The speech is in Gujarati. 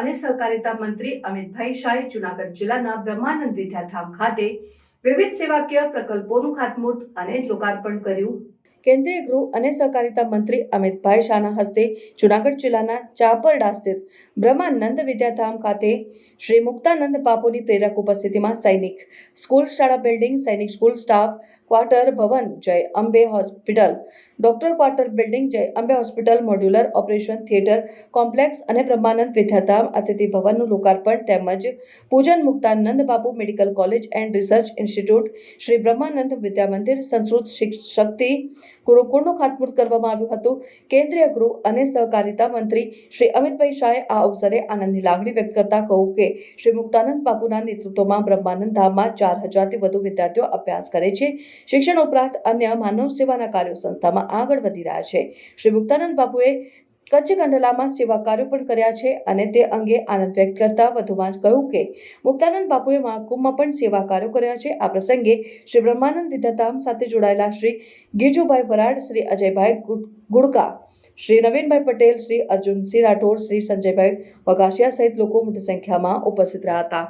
અને સહકારિતા મંત્રી અમિતભાઈ શાહે જુનાગઢ જિલ્લાના બ્રહ્માનંદ વિદ્યાધામ ખાતે વિવિધ સેવાકીય પ્રકલ્પોનું ખાતમુહૂર્ત અને લોકાર્પણ કર્યું. કેન્દ્રીય ગૃહ અને સહકારિતા મંત્રી અમિતભાઈ શાહના હસ્તે જુનાગઢ જિલ્લાના ચાપરડા સ્થિત બ્રહ્માનંદ વિદ્યાધામ ખાતે શ્રી મુક્તાનંદ બાપુની પ્રેરક ઉપસ્થિતિમાં સૈનિક સ્કૂલ શાળા બિલ્ડિંગ, સૈનિક સ્કૂલ સ્ટાફ, ક્વાર્ટર ભવન, Jay Ambe hospital doctor quarter building Jay Ambe hospital modular operation theatre complex અને બ્રહ્માનંદ વિદ્યાધામ અતિથિ ભવનનું લોકાર્પણ તેમજ પૂજન Muktanand Bapu medical college and research institute Shri Brahmanand Vidya Mandir Sanskrit શિક- શક્તિ ગુરુકુળનું ખાતમુહૂર્ત કરવામાં આવ્યું હતું. કેન્દ્રીય ગૃહ અને સહકારિતા મંત્રી શ્રી અમિતભાઈ શાહે આ અવસરે આનંદની લાગણી વ્યક્ત કરતા કહ્યું કે, શ્રી મુક્તાનંદ બાપુના નેતૃત્વમાં બ્રહ્માનંદ ધામમાં ચાર હજારથી વધુ વિદ્યાર્થીઓ અભ્યાસ કરે છે. શિક્ષણ ઉપરાંત અન્ય માનવ સેવાના કાર્યો સંસ્થામાં આગળ વધી રહ્યા છે. શ્રી મુક્તાનંદ બાપુએ કચ્છ કંડલામાં સેવા કાર્યો પણ કર્યા છે અને તે અંગે આનંદ વ્યક્ત કરતા વધુમાં કહ્યું કે મુક્તાનંદ બાપુએ મહાકુંભમાં પણ સેવા કાર્યો કર્યા છે. આ પ્રસંગે શ્રી બ્રહ્માનંદ વિદ્યાધામ સાથે જોડાયેલા શ્રી ગીજુભાઈ વરાડ શ્રી અજયભાઈ ગુડકા શ્રી નવીનભાઈ પટેલ, શ્રી અર્જુનસિંહ રાઠોડ, શ્રી સંજયભાઈ વગાસિયા સહિત લોકો મોટી સંખ્યામાં ઉપસ્થિત રહ્યા હતા.